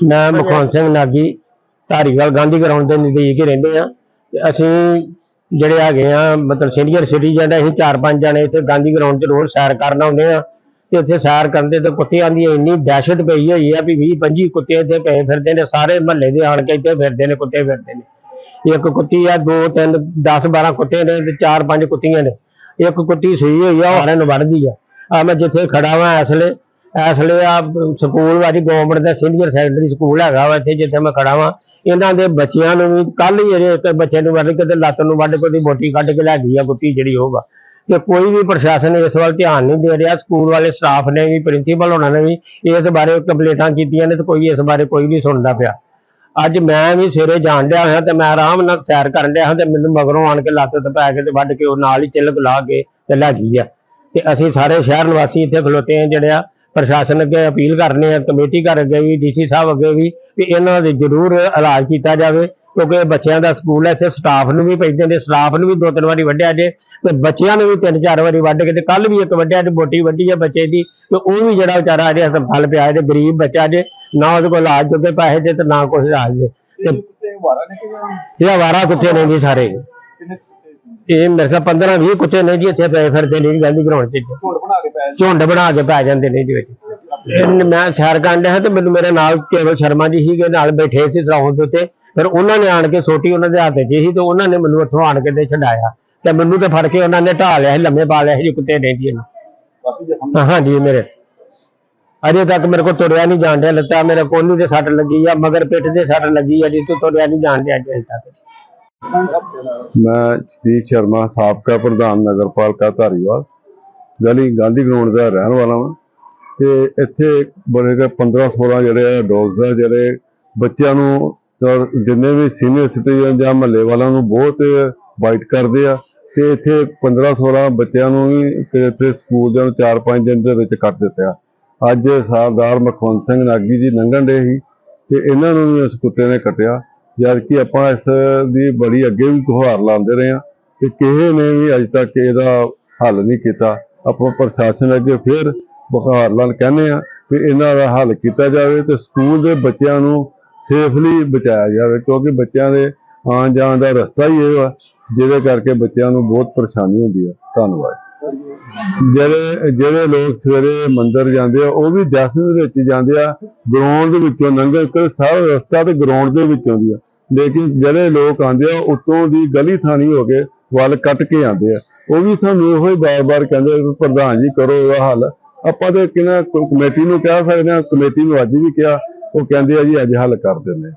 ਮੈਂ ਮੁਖਵੰਤ ਸਿੰਘ ਨਾਗੀ ਧਾਰੀਵਾਲ ਗਾਂਧੀ ਗਰਾਊਂਡ ਦੇ ਨਜ਼ਦੀਕ ਹੀ ਰਹਿੰਦੇ ਆ ਤੇ ਅਸੀਂ ਜਿਹੜੇ ਹੈਗੇ ਆ ਮਤਲਬ ਸੀਨੀਅਰ ਸਿਟੀਜ਼ਨ ਅਸੀਂ ਚਾਰ ਪੰਜ ਜਣੇ ਇੱਥੇ ਗਾਂਧੀ ਗਰਾਊਂਡ 'ਚ ਰੋਜ਼ ਸੈਰ ਕਰਨ ਆਉਂਦੇ ਆ ਤੇ ਇੱਥੇ ਸੈਰ ਕਰਨ ਦੇ ਤੇ ਕੁੱਤਿਆਂ ਦੀ ਇੰਨੀ ਦਹਿਸ਼ਤ ਪਈ ਹੋਈ ਆ ਵੀ 20 25 ਕੁੱਤੇ ਇੱਥੇ ਪਏ ਫਿਰਦੇ ਨੇ ਸਾਰੇ ਮਹੱਲੇ ਦੇ ਆਣ ਕੇ ਇੱਥੇ ਫਿਰਦੇ ਨੇ ਕੁੱਤੇ ਫਿਰਦੇ ਨੇ। ਇੱਕ ਕੁੱਤੀ ਆ ਦੋ ਤਿੰਨ 10 12 ਕੁੱਤੇ ਨੇ ਤੇ ਚਾਰ ਪੰਜ ਕੁੱਤੀਆਂ ਨੇ। ਇੱਕ ਕੁੱਤੀ ਸਹੀ ਹੋਈ ਆ ਉਹ ਸਾਰਿਆਂ ਨੂੰ ਵੱਢਦੀ ਆ। ਆ ਮੈਂ ਜਿੱਥੇ ਖੜਾ ਵਾਂ ਇਸ ਵੇਲੇ ਇਸ ਲਈ ਆ ਸਕੂਲ ਵਾਲੀ ਗਵਰਨਮੈਂਟ ਦਾ ਸੀਨੀਅਰ ਸੈਕੰਡਰੀ ਸਕੂਲ ਹੈਗਾ ਵਾ ਇੱਥੇ, ਜਿੱਥੇ ਮੈਂ ਖੜਾ ਵਾਂ। ਇਹਨਾਂ ਦੇ ਬੱਚਿਆਂ ਨੂੰ ਵੀ ਕੱਲ ਹੀ ਜਿਹੜੇ ਇੱਕ ਬੱਚੇ ਨੂੰ ਵੱਢ ਕੇ ਤੇ ਲੱਤ ਨੂੰ ਵੱਢ ਕੇ ਉਹਦੀ ਬੋਟੀ ਕੱਢ ਕੇ ਲੈ ਗਈ ਆ ਕੁੱਤੀ ਜਿਹੜੀ ਉਹ ਵਾ। ਤੇ ਕੋਈ ਵੀ ਪ੍ਰਸ਼ਾਸਨ ਇਸ ਵੱਲ ਧਿਆਨ ਨਹੀਂ ਦੇ ਰਿਹਾ, ਸਕੂਲ ਵਾਲੇ ਸਟਾਫ ਨੇ ਵੀ ਪ੍ਰਿੰਸੀਪਲ ਹੋਣਾ ਨੇ ਵੀ ਇਸ ਬਾਰੇ ਕੰਪਲੇਂਟਾਂ ਕੀਤੀਆਂ ਨੇ ਤੇ ਕੋਈ ਇਸ ਬਾਰੇ ਕੋਈ ਨਹੀਂ ਸੁਣਦਾ ਪਿਆ। ਅੱਜ ਮੈਂ ਵੀ ਸਵੇਰੇ ਜਾਣ ਡਿਆ ਹੋਇਆ ਤੇ ਮੈਂ ਆਰਾਮ ਨਾਲ ਸੈਰ ਕਰਨ ਡਿਆ ਹਾਂ ਤੇ ਮੈਨੂੰ ਮਗਰੋਂ ਆਣ ਕੇ ਲੱਤ ਤੇ ਪੈ ਕੇ ਤੇ ਵੱਢ ਕੇ ਉਹ ਨਾਲ ਹੀ ਚਿਲਕ ਲਾ ਕੇ ਤੇ ਲੈ ਗਈ ਆ। ਤੇ ਅਸੀਂ ਸਾਰੇ ਸ਼ਹਿਰ ਨਿਵਾਸੀ ਇੱਥੇ ਖਲੋਤੇ ਆ ਜਿਹੜੇ ਆ ਪ੍ਰਸ਼ਾਸਨ ਅੱਗੇ ਅਪੀਲ ਕਰਨੇ ਆ ਕਮੇਟੀ ਘਰ ਅੱਗੇ ਵੀ ਡੀਸੀ ਸਾਹਿਬ ਅੱਗੇ ਵੀ ਵੀ ਇਹਨਾਂ ਦੇ ਜ਼ਰੂਰ ਇਲਾਜ ਕੀਤਾ ਜਾਵੇ ਕਿਉਂਕਿ ਇਹ ਬੱਚਿਆਂ ਦਾ ਸਕੂਲ ਹੈ ਇੱਥੇ ਸਟਾਫ ਨੂੰ ਵੀ ਪੈਂਦੇ ਨੇ ਸਟਾਫ ਨੂੰ ਵੀ ਦੋ ਤਿੰਨ ਵਾਰੀ ਵੱਢਿਆ ਜੇ ਤੇ ਬੱਚਿਆਂ ਨੂੰ ਵੀ ਤਿੰਨ ਚਾਰ ਵਾਰੀ ਵੱਢ ਕੇ ਤੇ ਕੱਲ ਵੀ ਇੱਕ ਵੱਢਿਆ ਤੇ ਬੋਟੀ ਵੱਢੀ ਆ ਬੱਚੇ ਦੀ ਤੇ ਉਹ ਵੀ ਜਿਹੜਾ ਵਿਚਾਰਾ ਅਜੇ ਹਸਪਤਾਲ ਪਿਆ ਹੈ ਤੇ ਗਰੀਬ ਬੱਚਾ ਜੇ ਨਾ ਉਹਦੇ ਕੋਲ ਇਲਾਜ ਜੋਗੇ ਪੈਸੇ ਜੇ ਤੇ ਨਾ ਕੁਛ ਇਲਾਜ ਜੇ। ਤੇ ਵਾਰਾ ਕਿ ਇਹ ਆਵਾਰਾ ਕੁੱਤੇ ਨੇ ਜੀ ਸਾਰੇ। ਇਹ ਮੇਰੇ ਖਿਆਲ 15 20 ਕੁੱਤੇ ਨੇ ਜੀ ਇੱਥੇ ਪਏ ਫਿਰਦੇ ਨੇ ਜੀ ਗਾਂਧੀ ਗਰਾਊਂਡ 'ਚ। ਝੋੜ ਬਣਾ ਕੇ ਪੈ ਝੁੰਡ ਬਣਾ ਕੇ ਪੈ ਜਾਂਦੇ ਨੇ ਜੀ ਵਿੱਚ। ਮੈਂ ਸੈਰ ਕਰਨ ਡਿਆ ਤੇ ਮੈਨੂੰ ਮੇਰੇ ਨਾਲ ਕੇਵਲ ਸ਼ਰਮਾ ਜੀ ਸੀਗੇ ਨਾਲ ਬੈਠੇ ਸੀ ਸਰਾਉਂ ਦੇ ਉੱਤੇ। ਫਿਰ ਉਹਨਾਂ ਨੇ ਆਣ ਕੇ ਸੋਟੀ ਉਹਨਾਂ ਦੇ ਹੱਥ 'ਚ ਸੀ ਤੇ ਉਹਨਾਂ ਨੇ ਮੈਨੂੰ ਉੱਥੋਂ ਆਣ ਕੇ ਤੇ ਛਡਾਇਆ। ਤੇ ਮੈਨੂੰ ਤੇ ਫੜ ਕੇ ਉਹਨਾਂ ਨੇ ਢਾ ਲਿਆ ਸੀ ਲੰਮੇ ਪਾ ਲਿਆ ਸੀ ਜੀ ਕੁੱਤੇ ਨੇ ਜੀ ਇਹਨੂੰ। ਕਾਫੀ ਜ਼ਖਮ ਹਾਂਜੀ ਮੇਰੇ। ਅਜੇ ਤੱਕ ਮੇਰੇ ਕੋਲ ਤੁਰਿਆ ਨਹੀਂ ਜਾਣ ਡਿਆ ਲੱਤਾਂ ਮੇਰੇ ਕੋਲੀ ਦੇ ਸੱਟ ਲੱਗੀ ਆ ਮਗਰ ਪਿੱਠ ਦੇ ਸੱਟ ਲੱਗੀ ਆ ਜੀ ਤੋਂ ਤੁਰਿਆ ਨਹੀਂ ਜਾਣ ਡਿਆ ਅਜੇ ਤੱਕ। ਮੈਂ ਸਤੀਸ਼ ਸ਼ਰਮਾ, ਸਾਬਕਾ ਪ੍ਰਧਾਨ ਨਗਰਪਾਲਿਕਾ ਧਾਰੀਵਾਲ। ਗਲੀ ਗਾਂਧੀ ਗਰਾਊਂਡ ਦਾ ਰਹਿਣ ਵਾਲਾ ਹਾਂ ਤੇ ਇੱਥੇ ਬਣੇ ਕੁ 15 16 ਜਿਹੜੇ ਆ ਡੋਜ਼ ਆ, ਜਿਹੜੇ ਬੱਚਿਆਂ ਨੂੰ ਜਿੰਨੇ ਵੀ ਸੀਨੀਅਰ ਸਿਟੀਜ਼ਨ ਜਾਂ ਮਹੱਲੇ ਵਾਲਿਆਂ ਨੂੰ ਬਹੁਤ ਵਾਈਟ ਕਰਦੇ ਆ। ਤੇ ਇੱਥੇ 15 16 ਬੱਚਿਆਂ ਨੂੰ ਵੀ ਇੱਥੇ ਸਕੂਲ ਦੇ ਨੂੰ 4-5 ਦਿਨ ਦੇ ਵਿੱਚ ਕੱਟ ਦਿੱਤਾ। ਅੱਜ ਸਰਦਾਰ ਮਖਵੰਤ ਸਿੰਘ ਨਾਗੀ ਜੀ ਲੰਘਣ ਦੇ ਸੀ ਤੇ ਇਹਨਾਂ ਨੂੰ ਵੀ ਉਸ ਕੁੱਤੇ ਨੇ ਕੱਟਿਆ। ਜਦ ਕਿ ਆਪਾਂ ਇਸ ਦੀ ਬੜੀ ਅੱਗੇ ਵੀ ਗੁਹਾਰ ਲਾਉਂਦੇ ਰਹੇ ਹਾਂ ਕਿ ਕਿਸੇ ਨੇ ਵੀ ਅਜੇ ਤੱਕ ਇਹਦਾ ਹੱਲ ਨਹੀਂ ਕੀਤਾ। ਆਪਾਂ ਪ੍ਰਸ਼ਾਸਨ ਅੱਗੇ ਫਿਰ ਬੁਖਾਰ ਲਾਉਣ ਕਹਿੰਦੇ ਆ ਕਿ ਇਹਨਾਂ ਦਾ ਹੱਲ ਕੀਤਾ ਜਾਵੇ ਤੇ ਸਕੂਲ ਦੇ ਬੱਚਿਆਂ ਨੂੰ ਸੇਫਲੀ ਬਚਾਇਆ ਜਾਵੇ, ਕਿਉਂਕਿ ਬੱਚਿਆਂ ਦੇ ਆਉਣ ਜਾਣ ਦਾ ਰਸਤਾ ਹੀ ਇਹ ਆ ਜਿਹਦੇ ਕਰਕੇ ਬੱਚਿਆਂ ਨੂੰ ਬਹੁਤ ਪਰੇਸ਼ਾਨੀ ਹੁੰਦੀ ਆ। ਧੰਨਵਾਦ। ਜਿਹੜੇ ਜਿਹੜੇ ਲੋਕ ਸਵੇਰੇ ਮੰਦਿਰ ਜਾਂਦੇ ਆ, ਉਹ ਵੀ ਦਸ ਦੇ ਵਿੱਚ ਜਾਂਦੇ ਆ ਗਰਾਊਂਡ ਦੇ ਵਿੱਚੋਂ ਲੰਘਣ ਕਿ ਸਾਰਾ ਰਸਤਾ ਤੇ ਗਰਾਊਂਡ ਦੇ ਵਿੱਚੋਂ ਦੀ ਆ। ਲੇਕਿਨ ਜਿਹੜੇ ਲੋਕ ਆਉਂਦੇ ਆ, ਉਤੋਂ ਦੀ ਗਲੀ ਥਾਣੀ ਹੋ ਕੇ ਵੱਲ ਕੱਟ ਕੇ ਆਉਂਦੇ ਆ। ਉਹ ਵੀ ਸਾਨੂੰ ਇਹੋ ਹੀ ਬਾਰ-ਬਾਰ ਕਹਿੰਦੇ ਪ੍ਰਧਾਨ ਜੀ ਕਰੋ ਇਹਦਾ ਹੱਲ। ਆਪਾਂ ਤੇ ਕਿਹਨਾਂ ਕਮੇਟੀ ਨੂੰ ਕਹਿ ਸਕਦੇ ਆ, ਕਮੇਟੀ ਨੂੰ ਅੱਜ ਵੀ ਕਿਹਾ, ਉਹ ਕਹਿੰਦੇ ਆ ਜੀ ਅੱਜ ਹੱਲ ਕਰ ਦਿੰਦੇ